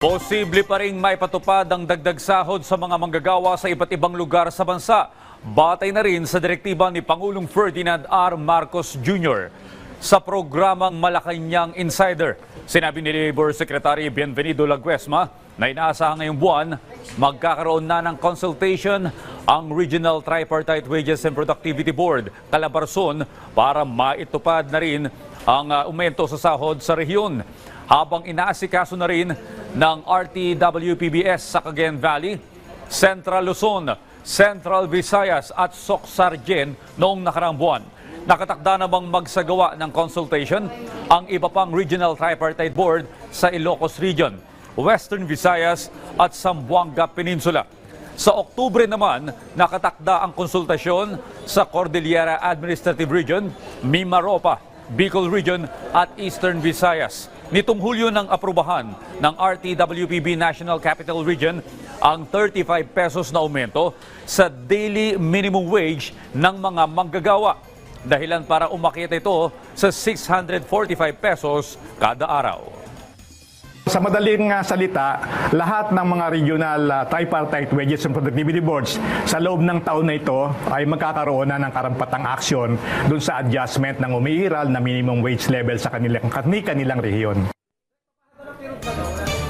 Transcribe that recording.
Posible pa rin may patupad ang dagdag sahod sa mga manggagawa sa iba't ibang lugar sa bansa. Batay na rin sa direktiba ni Pangulong Ferdinand R. Marcos Jr. Sa programang Malacanang Insider, sinabi ni Labor Secretary Bienvenido Laguesma na inaasahan ngayong buwan magkakaroon na ng consultation ang Regional Tripartite Wages and Productivity Board, Calabarzon, para maitupad na rin ang uh, umento sa sahod sa rehiyon habang inaasikaso na rin ng RTWPBS sa Cagayan Valley, Central Luzon, Central Visayas at Socsargen noong nakaraang buwan. Nakatakda namang magsagawa ng consultation ang iba pang Regional Tripartite Board sa Ilocos Region, Western Visayas at Zamboanga Peninsula. Sa Oktubre naman, nakatakda ang konsultasyon sa Cordillera Administrative Region, Mimaropa, Bicol Region at Eastern Visayas. Nitong Hulyo nang aprubahan ng RTWPB National Capital Region ang 35 pesos na aumento sa daily minimum wage ng mga manggagawa. Dahilan para umakyat ito sa 645 pesos kada araw. Sa madaling uh, salita, lahat ng mga regional uh, tripartite wages and productivity boards sa loob ng taon na ito ay magkakaroon na ng karampatang aksyon dun sa adjustment ng umiiral na minimum wage level sa kanilang, kanilang rehiyon.